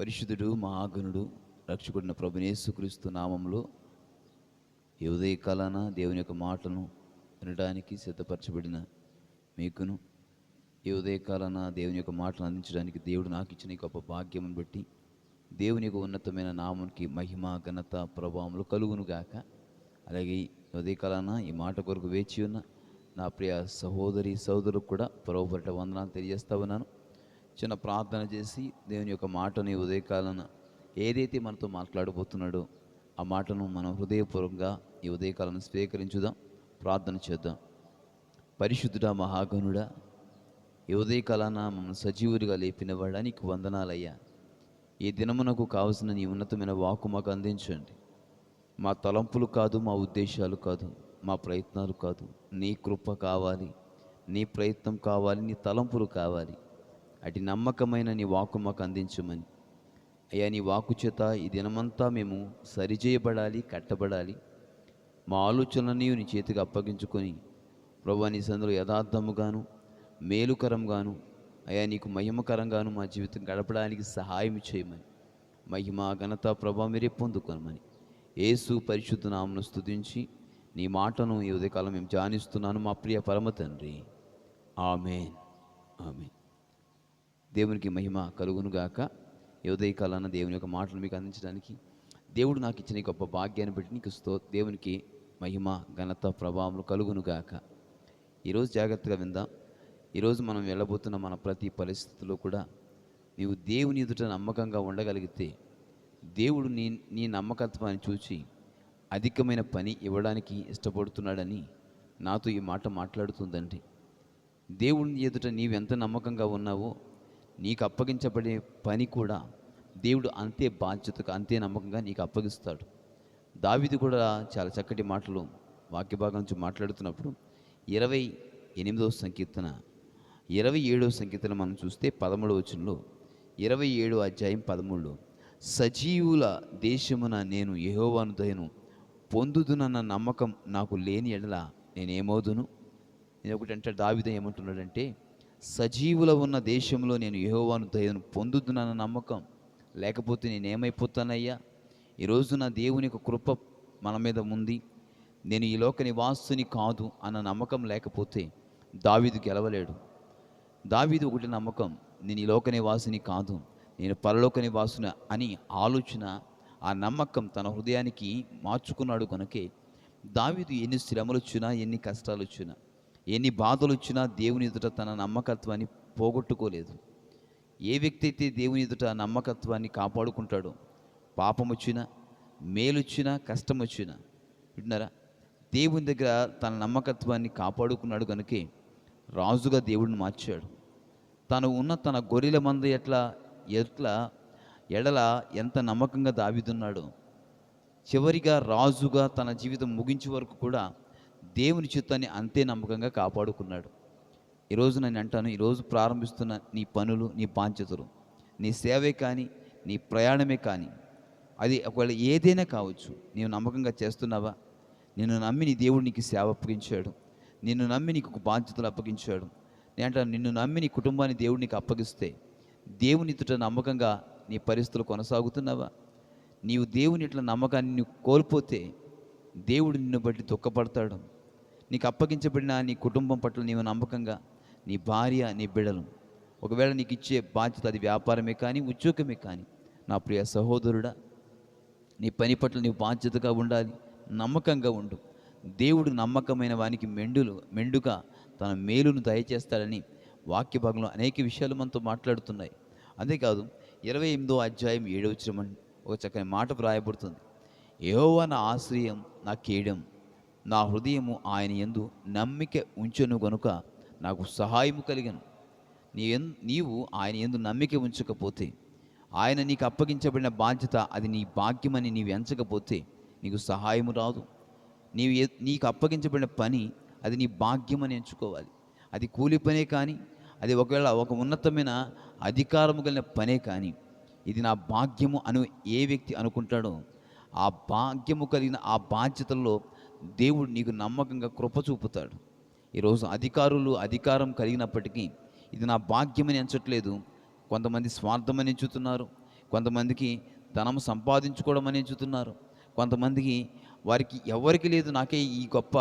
పరిశుద్ధుడు మహాగణుడు రక్షకుడిన ప్రభునేసుక్రీస్తు నామంలో ఈ ఉదయకాలాన దేవుని యొక్క మాటను వినడానికి సిద్ధపరచబడిన మీకును ఈ ఉదయకాలాన దేవుని యొక్క మాటను అందించడానికి దేవుడు నాకు ఇచ్చిన గొప్ప భాగ్యమును బట్టి దేవుని యొక్క ఉన్నతమైన నామానికి మహిమ ఘనత ప్రభావములు కలుగును గాక. అలాగే ఈ ఉదయకాలాన ఈ మాట కొరకు వేచి ఉన్న నా ప్రియ సహోదరి సోదరుకు కూడా పరోపరట వందనాలు తెలియజేస్తా ఉన్నాను. చిన్న ప్రార్థన చేసి దేవుని యొక్క మాటని ఉదయకాలను ఏదైతే మనతో మాట్లాడబోతున్నాడో ఆ మాటను మనం హృదయపూర్వకంగా ఈ ఉదయకాలను స్వీకరించుదాం ప్రార్థన చేద్దాం. పరిశుద్ధుడా మహాగణుడా ఈ ఉదయకాలాన మమ్మల్ని సజీవుడిగా లేపిన నీకు వందనాలయ్యా. ఈ దినమునకు కావలసిన నీ ఉన్నతమైన వాకు మాకు అందించండి. మా తలంపులు కాదు మా ఉద్దేశాలు కాదు మా ప్రయత్నాలు కాదు. నీ కృప కావాలి నీ ప్రయత్నం కావాలి నీ తలంపులు కావాలి. అటు నమ్మకమైన నీ వాకు మాకు అందించమని. అయ్యా నీ వాకు చేత ఈ దినమంతా మేము సరిచేయబడాలి కట్టబడాలి. మా ఆలోచనలని నీ చేతికి అప్పగించుకొని ప్రభా నీ సందులో యథార్థముగాను మేలుకరంగాను అయ్యా నీకు మహిమకరంగాను మా జీవితం గడపడానికి సహాయం చేయమని. మహిమ ఘనత ప్రభా మీరే పొందుకొనమని. ఏసు పరిశుద్ధ నామను స్థుతించి నీ మాటను ఈ ఉదయకాలం మేము ధ్యానిస్తున్నాను మా ప్రియ పరమ తండ్రి. ఆమెన్. ఆమెన్. దేవునికి మహిమ కలుగునుగాక. ఈ ఉదయకాలాన దేవుని యొక్క మాటలు మీకు అందించడానికి దేవుడు నాకు ఇచ్చిన గొప్ప భాగ్యాన్ని బట్టి నీకు స్తో దేవునికి మహిమ ఘనత ప్రభావం కలుగునుగాక. ఈరోజు జాగ్రత్తగా విందాం. ఈరోజు మనం వెళ్ళబోతున్న మన ప్రతి పరిస్థితిలో కూడా నీవు దేవుని ఎదుట నమ్మకంగా ఉండగలిగితే దేవుడు నీ నీ నమ్మకత్వాన్ని చూచి అధికమైన పని ఇవ్వడానికి ఇష్టపడుతున్నాడని నాతో ఈ మాట మాట్లాడుతుందండి. దేవుని ఎదుట నీవెంత నమ్మకంగా ఉన్నావో నీకు అప్పగించబడే పని కూడా దేవుడు అంతే బాధ్యతగా అంతే నమ్మకంగా నీకు అప్పగిస్తాడు. దావిది కూడా చాలా చక్కటి మాటలు వాక్య భాగం నుంచి మాట్లాడుతున్నప్పుడు ఇరవై ఎనిమిదవ సంకీర్తన ఇరవై ఏడవ సంకీర్తన మనం చూస్తే పదమూడవ వచనంలో ఇరవై ఏడు అధ్యాయం పదమూడులో సజీవుల దేశమున నేను యహోవానుదయను పొందుదునన్న నమ్మకం నాకు లేని ఎడల నేనేమవుదును? నేను ఒకటి అంటే దావిద ఏమంటున్నాడంటే సజీవుల ఉన్న దేశంలో నేను యహోవాను దయను పొందుతున్నాన నమ్మకం. లేకపోతే నేనేమైపోతానయ్యా? ఈరోజు నా దేవుని యొక్క కృప మన మీద ఉంది. నేను ఈ లోక నివాసుని కాదు అన్న నమ్మకం లేకపోతే దావీదు గెలవలేడు. దావీదు ఒకటి నమ్మకం నేను ఈ లోక నివాసిని కాదు నేను పరలోక నివాసుని అని ఆలోచన ఆ నమ్మకం తన హృదయానికి మార్చుకున్నాడు కనుకే దావీదు ఎన్ని శ్రమలు వచ్చినా ఎన్ని కష్టాలు వచ్చినా ఎన్ని బాధలు వచ్చినా దేవుని ఎదుట తన నమ్మకత్వాన్ని పోగొట్టుకోలేదు. ఏ వ్యక్తి అయితే దేవుని ఎదుట నమ్మకత్వాన్ని కాపాడుకుంటాడో పాపం వచ్చినా మేలొచ్చినా కష్టం వచ్చినా వింటున్నారా దేవుని దగ్గర తన నమ్మకత్వాన్ని కాపాడుకున్నాడు కనుకే రాజుగా దేవుడిని మార్చాడు. తను ఉన్న తన గొర్రెల మంద ఎట్లా ఎట్లా ఎడల ఎంత నమ్మకంగా దావిదున్నాడో చివరిగా రాజుగా తన జీవితం ముగించే వరకు కూడా దేవుని చిత్తాన్ని అంతే నమ్మకంగా కాపాడుకున్నాడు. ఈరోజు నేను అంటాను ఈరోజు ప్రారంభిస్తున్న నీ పనులు నీ బాధ్యతలు నీ సేవే కానీ నీ ప్రయాణమే కానీ అది ఒకవేళ ఏదైనా కావచ్చు నీవు నమ్మకంగా చేస్తున్నావా? నిన్ను నమ్మి నీ దేవుడు నీకు సేవ అప్పగించాడు. నిన్ను నమ్మి నీకు ఒక బాధ్యతలు అప్పగించాడు. నేను అంటాను నిన్ను నమ్మి నీ కుటుంబాన్ని దేవుడు నీకు అప్పగిస్తే దేవుని ఇతట నమ్మకంగా నీ పరిస్థితులు కొనసాగుతున్నావా? నీవు దేవుని ఇట్లా నమ్మకాన్ని నువ్వు కోల్పోతే దేవుడు నిన్ను బట్టి దుఃఖపడతాడు. నీకు అప్పగించబడిన నీ కుటుంబం పట్ల నీవు నమ్మకంగా నీ భార్య నీ బిడలు ఒకవేళ నీకు ఇచ్చే బాధ్యత అది వ్యాపారమే కానీ ఉద్యోగమే కానీ నా ప్రియ సహోదరుడా నీ పని పట్ల నీవు బాధ్యతగా ఉండాలి నమ్మకంగా ఉండు. దేవుడు నమ్మకమైన వానికి మెండులు మెండుగా తన మేలును దయచేస్తాడని వాక్య భాగంలో అనేక విషయాలు మనతో మాట్లాడుతున్నాయి. అంతేకాదు ఇరవై ఎనిమిదో అధ్యాయం ఏడవచనం చిరమని ఒక చక్కని మాట వ్రాయబడుతుంది. ఏవో నా ఆశ్రయం నా కేడం నా హృదయము ఆయన ఎందు నమ్మిక ఉంచెను గనుక నాకు సహాయము కలిగను. నీ నీవు ఆయన ఎందు నమ్మిక ఉంచకపోతే ఆయన నీకు అప్పగించబడిన బాధ్యత అది నీ భాగ్యమని నీవు ఎంచకపోతే నీకు సహాయము రాదు. నీవు నీకు అప్పగించబడిన పని అది నీ భాగ్యమని ఎంచుకోవాలి. అది కూలి పనే కానీ అది ఒకవేళ ఒక ఉన్నతమైన అధికారము కలిగిన పనే కానీ ఇది నా భాగ్యము అను ఏ వ్యక్తి అనుకుంటాడో ఆ భాగ్యము కలిగిన ఆ బాధ్యతల్లో దేవుడు నీకు నమ్మకంగా కృప చూపుతాడు. ఈరోజు అధికారులు అధికారం కలిగినప్పటికీ ఇది నా భాగ్యమని ఎంచట్లేదు. కొంతమంది స్వార్థమని ఎంచుతున్నారు. కొంతమందికి ధనం సంపాదించుకోవడం అని ఎంచుతున్నారు. కొంతమందికి వారికి ఎవరికి లేదు నాకే ఈ గొప్ప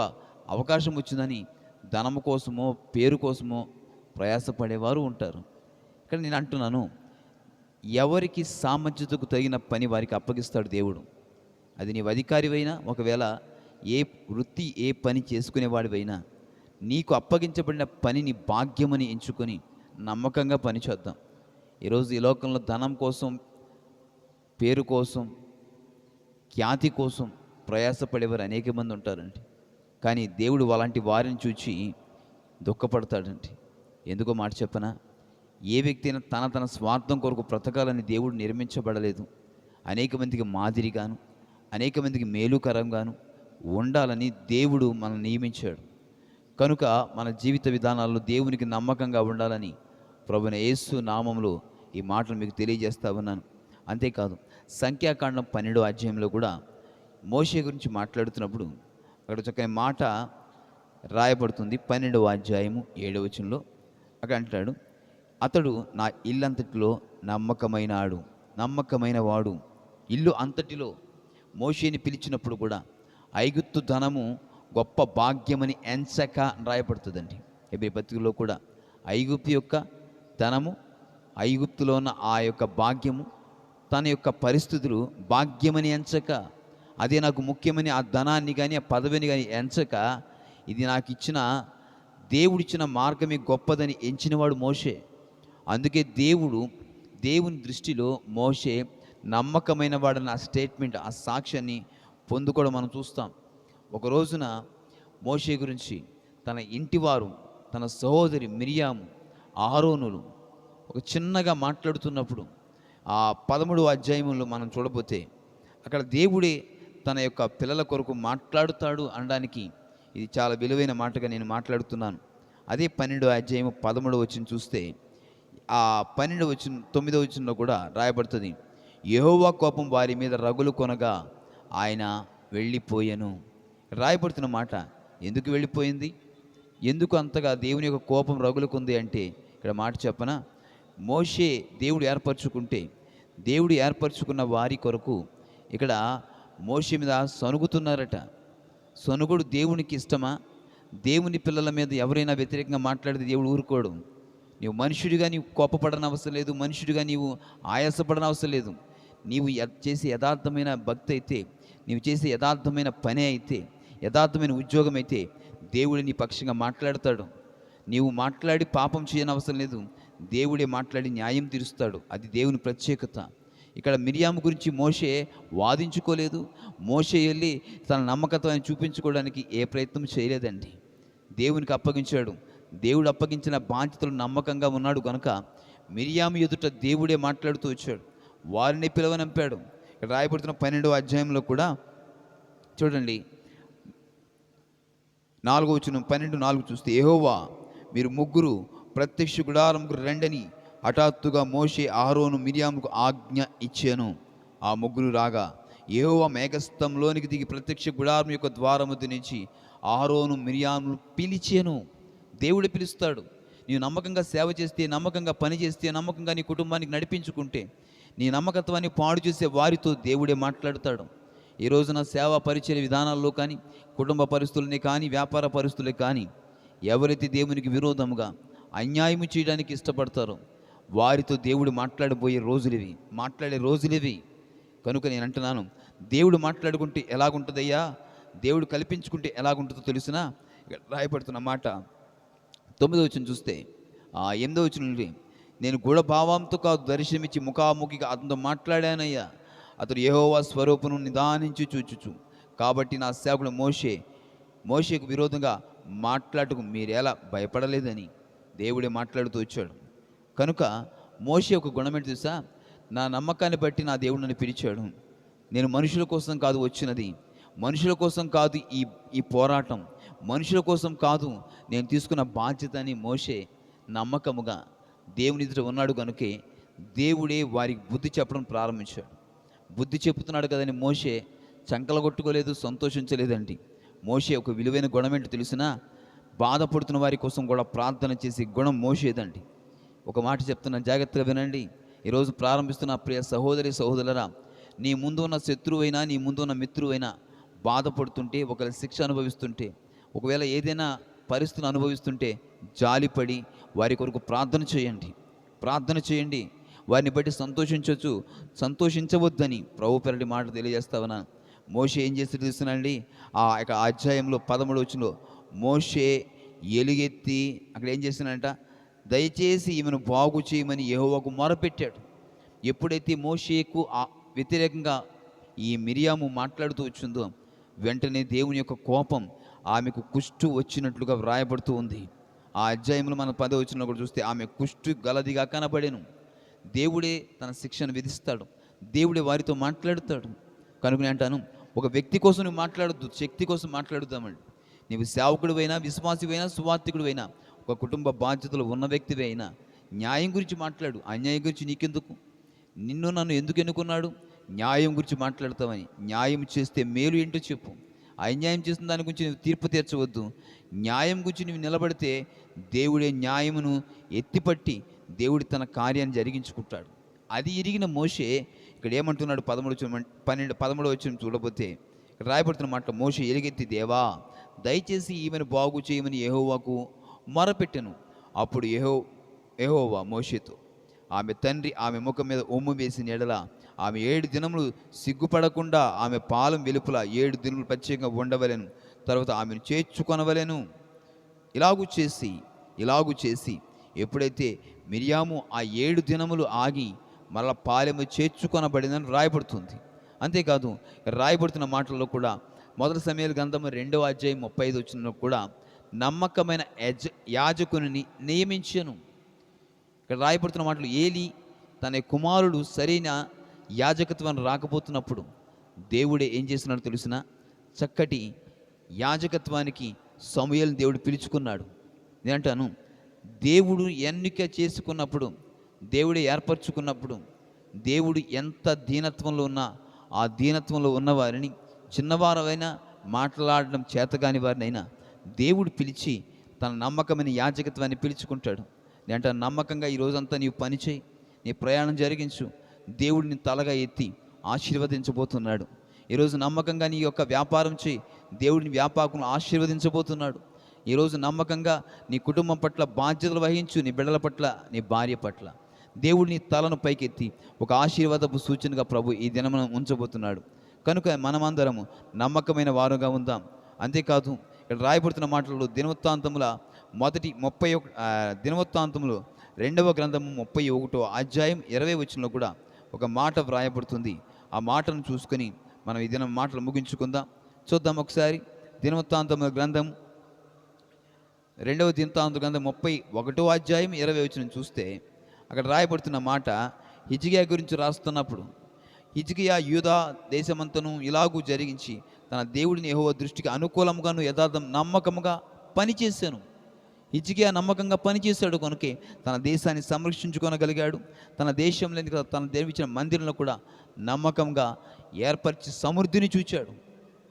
అవకాశం వచ్చిందని ధనము కోసమో పేరు కోసమో ప్రయాసపడేవారు ఉంటారు. ఇక్కడ నేను అంటున్నాను ఎవరికి సామర్థ్యతకు తగిన పని వారికి అప్పగిస్తాడు దేవుడు. అది నీవు అధికారివైనా ఒకవేళ ఏ వృత్తి ఏ పని చేసుకునేవాడివైనా నీకు అప్పగించబడిన పనిని భాగ్యమని ఎంచుకొని నమ్మకంగా పని చేద్దాం. ఈరోజు ఈ లోకంలో ధనం కోసం పేరు కోసం ఖ్యాతి కోసం ప్రయాసపడేవారు అనేక మంది ఉంటారండి. కానీ దేవుడు అలాంటి వారిని చూచి దుఃఖపడతాడండి. ఎందుకో మాట చెప్పనా? ఏ వ్యక్తి అయినా తన తన స్వార్థం కొరకు బ్రతకాలని దేవుడు నిర్మించబడలేదు. అనేక మందికి మాదిరిగాను అనేక మందికి మేలుకరంగాను ఉండాలని దేవుడు మనల్ని నియమించాడు. కనుక మన జీవిత విధానాల్లో దేవునికి నమ్మకంగా ఉండాలని ప్రభున యేసు నామంలో ఈ మాటలు మీకు తెలియజేస్తా ఉన్నాను. అంతేకాదు సంఖ్యాకాండం పన్నెండో అధ్యాయంలో కూడా మోషే గురించి మాట్లాడుతున్నప్పుడు అక్కడ చక్కని మాట రాయబడుతుంది. పన్నెండవ అధ్యాయము ఏడవ వచనంలో అక్కడ అంటాడు అతడు నా ఇల్లంతటిలో నమ్మకమైనాడు నమ్మకమైన వాడు ఇల్లు అంతటిలో మోషేని పిలిచినప్పుడు కూడా ఐగుత్తు ధనము గొప్ప భాగ్యమని ఎంచక రాయబడుతుందండి. ఎబ్రి పత్రికలో కూడా ఐగుప్తు యొక్క ధనము ఐగుప్తులో ఉన్న ఆ యొక్క భాగ్యము తన యొక్క పరిస్థితులు భాగ్యమని ఎంచక అదే నాకు ముఖ్యమని ఆ ధనాన్ని కానీ ఆ పదవిని కానీ ఎంచక ఇది నాకు ఇచ్చిన దేవుడిచ్చిన మార్గమే గొప్పదని ఎంచినవాడు మోషే. అందుకే దేవుడు దేవుని దృష్టిలో మోషే నమ్మకమైన వాడని ఆ స్టేట్మెంట్ ఆ సాక్ష్యాన్ని పొందుకోవడం మనం చూస్తాం. ఒక రోజున మోషే గురించి తన ఇంటివారు తన సహోదరి మిరియాము ఆరోనులు ఒక చిన్నగా మాట్లాడుతున్నప్పుడు ఆ పదమూడు అధ్యాయములు మనం చూడబోతే అక్కడ దేవుడే తన యొక్క పిల్లల కొరకు మాట్లాడుతాడు అనడానికి ఇది చాలా విలువైన మాటగా నేను మాట్లాడుతున్నాను. అదే పన్నెండు అధ్యాయము పదమూడు వచ్చిన చూస్తే ఆ పన్నెండు వచ్చిన తొమ్మిదో వచ్చినలో కూడా రాయబడుతుంది. యహోవా కోపం వారి మీద రగులు కొనగా ఆయన వెళ్ళిపోయాను. రాయబడుతున్న మాట ఎందుకు వెళ్ళిపోయింది? ఎందుకు అంతగా దేవుని యొక్క కోపం రగులుకుంది? అంటే ఇక్కడ మాట చెప్పన మోషే దేవుడు ఏర్పరచుకుంటే దేవుడు ఏర్పరచుకున్న వారి కొరకు ఇక్కడ మోషే మీద సనుగుతున్నారట సనుగుడు దేవునికి ఇష్టమా? దేవుని పిల్లల మీద ఎవరైనా వ్యతిరేకంగా మాట్లాడితే దేవుడు ఊరుకోడు. నీవు మనుషుడిగా నీవు కోపపడనవసరం లేదు మనుషుడిగా నీవు ఆయాసపడనవసరం లేదు. నీవు య- చేసే యథార్థమైన భక్తి అయితే నీవు చేసే యథార్థమైన పని అయితే యథార్థమైన ఉద్యోగం అయితే దేవుడు నీ పక్షంగా మాట్లాడతాడు. నీవు మాట్లాడి పాపం చేయని అవసరం లేదు. దేవుడే మాట్లాడి న్యాయం తీరుస్తాడు. అది దేవుని ప్రత్యేకత. ఇక్కడ మిరియాము గురించి మోషే వాదించుకోలేదు. మోషే వెళ్ళి తన నమ్మకత్వాన్ని చూపించుకోవడానికి ఏ ప్రయత్నం చేయలేదండి. దేవునికి అప్పగించాడు. దేవుడు అప్పగించిన బాధ్యతలు నమ్మకంగా ఉన్నాడు కనుక మిరియాము ఎదుట దేవుడే మాట్లాడుతూ వచ్చాడు. వారిని పిలువనంపాడు. ఇక్కడ రాయబడుతున్న పన్నెండవ అధ్యాయంలో కూడా చూడండి. నాలుగో వచ్చిన పన్నెండు నాలుగు చూస్తే ఏహోవా మీరు ముగ్గురు ప్రత్యక్ష గుడారంకు రెండని హఠాత్తుగా మోషే ఆహరోను మిరియాముకు ఆజ్ఞ ఇచ్చాను. ఆ ముగ్గురు రాగా ఏహోవా మేఘస్తంలోనికి దిగి ప్రత్యక్ష గుడారం యొక్క ద్వారము నుంచి ఆహరోను మిరియామును పిలిచాను. దేవుడు పిలుస్తాడు. నీవు నమ్మకంగా సేవ చేస్తే నమ్మకంగా పని చేస్తే నమ్మకంగా నీ కుటుంబానికి నడిపించుకుంటే నీ నమ్మకత్వాన్ని పాడు చేసే వారితో దేవుడే మాట్లాడతాడు. ఈ రోజున సేవా పరిచయ విధానాల్లో కానీ కుటుంబ పరిస్థితులని కానీ వ్యాపార పరిస్థితులే కానీ ఎవరైతే దేవునికి విరోధముగా అన్యాయము చేయడానికి ఇష్టపడతారో వారితో దేవుడు మాట్లాడబోయే రోజులివి మాట్లాడే రోజులివి. కనుక నేను అంటున్నాను దేవుడు మాట్లాడుకుంటే ఎలాగుంటుందయ్యా? దేవుడు కల్పించుకుంటే ఎలాగుంటుందో తెలిసినా? రాయపడుతున్న మాట తొమ్మిదో వచ్చిన చూస్తే ఆ ఎనిమిదో వచ్చిన నేను గూఢభావంతో కాదు దర్శనమిచ్చి ముఖాముఖిగా అతనితో మాట్లాడానయ్యా. అతడు యహోవా స్వరూపను నిదానించి చూచుచు. కాబట్టి నా సేవకుడు మోషే మోషేకు విరోధంగా మాట్లాడుకు మీరెలా భయపడలేదని దేవుడే మాట్లాడుతూ వచ్చాడు. కనుక మోషే ఒక గుణమేంటి తెలుసా? నా నమ్మకాన్ని బట్టి నా దేవుడు నన్ను పిలిచాడు. నేను మనుషుల కోసం కాదు వచ్చినది. మనుషుల కోసం కాదు ఈ ఈ పోరాటం. మనుషుల కోసం కాదు నేను తీసుకున్న బాధ్యత అని మోషే నమ్మకముగా దేవుని ఎదుట ఉన్నాడు కనుకే దేవుడే వారికి బుద్ధి చెప్పడం ప్రారంభించాడు. బుద్ధి చెప్తున్నాడు కదని మోషే చంకలు కొట్టుకోలేదు సంతోషించలేదండి. మోషే ఒక విలువైన గుణం ఏంటో తెలిసినా బాధపడుతున్న వారి కోసం కూడా ప్రార్థన చేసే గుణం మోసేదండి ఒక మాట చెప్తున్నాను జాగ్రత్తగా వినండి. ఈరోజు ప్రారంభిస్తున్న ప్రియ సహోదరి సహోదరరా నీ ముందు ఉన్న శత్రువైనా నీ ముందు ఉన్న మిత్రువైనా బాధపడుతుంటే ఒకవేళ శిక్ష అనుభవిస్తుంటే ఒకవేళ ఏదైనా పరిస్థితులు అనుభవిస్తుంటే జాలిపడి వారి కొరకు ప్రార్థన చేయండి. ప్రార్థన చేయండి. వారిని బట్టి సంతోషించవచ్చు సంతోషించవద్దని ప్రభు పెరటి మాట తెలియజేస్తావనా మోషే ఏం చేసి తెలుస్తున్నాండి ఆ యొక్క అధ్యాయంలో పదమూడు వచ్చినలో మోషే ఎలుగెత్తి అక్కడ ఏం చేస్తున్నాడంట? దయచేసి ఈమెను బాగు చేయమని యెహోవాకు మొరపెట్టాడు. ఎప్పుడైతే మోషేకు ఆ వ్యతిరేకంగా ఈ మిరియాము మాట్లాడుతూ వచ్చిందో వెంటనే దేవుని యొక్క కోపం ఆమెకు కుష్టు వచ్చినట్లుగా వ్రాయబడుతూ ఉంది. ఆ అధ్యాయంలో మన పద వచ్చిన కూడా చూస్తే ఆమె కుష్టు గలదిగా కనబడేను. దేవుడే తన శిక్షను విధిస్తాడు. దేవుడే వారితో మాట్లాడుతాడు. కనుక నేను అంటాను ఒక వ్యక్తి కోసం నువ్వు మాట్లాడద్దు శక్తి కోసం మాట్లాడుతామండి నీవు సేవకుడివైనా విశ్వాసివైనా సువార్థికుడివైనా ఒక కుటుంబ బాధ్యతలు ఉన్న వ్యక్తివి అయినా న్యాయం గురించి మాట్లాడు. అన్యాయం గురించి నీకెందుకు? నిన్ను నన్ను ఎందుకు ఎన్నుకున్నాడు? న్యాయం గురించి మాట్లాడతామని న్యాయం చేస్తే మేలు ఏంటో చెప్పు. అన్యాయం చేసిన దాని గురించి నువ్వు తీర్పు తీర్చవద్దు. న్యాయం గురించి నువ్వు నిలబడితే దేవుడే న్యాయమును ఎత్తిపట్టి దేవుడి తన కార్యాన్ని జరిగించుకుంటాడు. అది ఇరిగిన మోషే ఇక్కడ ఏమంటున్నాడు పదమూడు పన్నెండు పదమూడు వచ్చిన చూడబోతే ఇక్కడ రాయబడుతున్న మాట మోషే ఎలుగెత్తి దేవా దయచేసి ఈమెను బాగు చేయమని యెహోవాకు మొరపెట్టెను. అప్పుడు యహో యెహోవా మోషేతో ఆమె తండ్రి ఆమె ముఖం మీద ఒమ్ము వేసిన ఎడల ఆమె ఏడు దినములు సిగ్గుపడకుండా ఆమె పాలం వెలుపల ఏడు దినములు ప్రత్యేకంగా ఉండవలెను. తర్వాత ఆమెను చేర్చుకొనవలెను. ఇలాగు చేసి ఇలాగు చేసి ఎప్పుడైతే మిరియాము ఆ ఏడు దినములు ఆగి మరల పాలెము చేర్చుకొనబడిందని రాయబడుతుంది. అంతేకాదు రాయబడుతున్న మాటల్లో కూడా మొదటి సమయాల గ్రంథము రెండవ అధ్యాయం ముప్పై ఐదు వచ్చిన కూడా నమ్మకమైన యజ యాజకుని నియమించను. ఇక్కడ రాయబడుతున్న మాటలు ఏలి తన కుమారుడు సరైన యాజకత్వాన్ని రాకపోతున్నప్పుడు దేవుడే ఏం చేస్తున్నాడు తెలిసిన? చక్కటి యాజకత్వానికి సమయలు దేవుడు పిలుచుకున్నాడు. నేనంటాను దేవుడు ఎన్నిక చేసుకున్నప్పుడు దేవుడు ఏర్పరచుకున్నప్పుడు దేవుడు ఎంత దీనత్వంలో ఉన్నా ఆ దీనత్వంలో ఉన్నవారిని చిన్నవారైనా మాట్లాడడం చేతగాని వారినైనా దేవుడు పిలిచి తన నమ్మకమైన యాజకత్వాన్ని పిలుచుకుంటాడు. నేనంట నమ్మకంగా ఈ రోజంతా నీవు పని చేయి నీ ప్రయాణం జరిగించు దేవుడిని తలగా ఎత్తి ఆశీర్వదించబోతున్నాడు. ఈరోజు నమ్మకంగా నీ యొక్క వ్యాపారం చేయి. దేవుడిని వ్యాపారం ఆశీర్వదించబోతున్నాడు. ఈరోజు నమ్మకంగా నీ కుటుంబం పట్ల బాధ్యతలు వహించు నీ బిడ్డల పట్ల నీ భార్య పట్ల. దేవుడిని తలను పైకెత్తి ఒక ఆశీర్వాదపు సూచనగా ప్రభు ఈ దినమును ఉంచబోతున్నాడు. కనుక మనమందరము నమ్మకమైన వారుగా ఉందాం. అంతేకాదు ఇక్కడ రాయబడుతున్న మాటలు దినవృత్తాంతముల మొదటి ముప్పై ఒక దినవృత్తాంతములు రెండవ గ్రంథము ముప్పై ఒకటో అధ్యాయం ఇరవై వచ్చినలో కూడా ఒక మాట వ్రాయబడుతుంది. ఆ మాటను చూసుకొని మనం ఈ దినం మాటలు ముగించుకుందాం. చూద్దాం ఒకసారి. దినవృత్తాంతముల గ్రంథం రెండవ దినతాంత గ్రంథం ముప్పై ఒకటో అధ్యాయం ఇరవై వచ్చిన చూస్తే అక్కడ రాయబడుతున్న మాట హిజికియా గురించి రాస్తున్నప్పుడు హిజికియా యూదా దేశమంతను ఇలాగూ జరిగించి తన దేవుడిని యెహోవా దృష్టికి అనుకూలంగాను యథార్థం నమ్మకముగా పనిచేశాను. హిజ్కియా నమ్మకంగా పనిచేశాడు కనుకే. తన దేశాన్ని సంరక్షించుకొనగలిగాడు. తన దేశంలో తన దేవించిన మందిరంలో కూడా నమ్మకంగా ఏర్పరిచి సమృద్ధిని చూచాడు.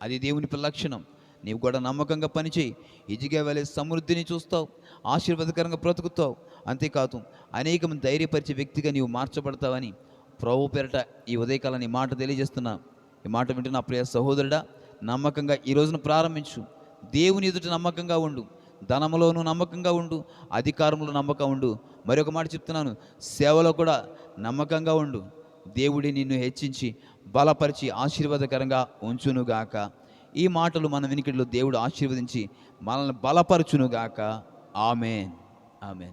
అది దేవుని లక్షణం. నీవు కూడా నమ్మకంగా పనిచేయి. ఇజిగా వెళ్ళే సమృద్ధిని చూస్తావు. ఆశీర్వాదకరంగా బ్రతుకుతావు. అంతేకాదు అనేకం ధైర్యపరిచే వ్యక్తిగా నీవు మార్చబడతావని ప్రభు పేరట ఈ ఉదయకాలం ఈ మాట తెలియజేస్తున్నా. ఈ మాట వింటున్న ప్రియ సహోదరుడా నమ్మకంగా ఈ రోజున ప్రారంభించు. దేవుని ఎదుట నమ్మకంగా ఉండు. ధనములోనూ నమ్మకంగా ఉండు అధికారంలో నమ్మకం ఉండు. మరొక మాట చెప్తున్నాను సేవలో కూడా నమ్మకంగా ఉండు. దేవుడి నిన్ను హెచ్చించి బలపరిచి ఆశీర్వాదకరంగా ఉంచునుగాక. ఈ మాటలు మన వినికిడిలో దేవుడు ఆశీర్వదించి మనల్ని బలపరచునుగాక. ఆమెన్. ఆమెన్.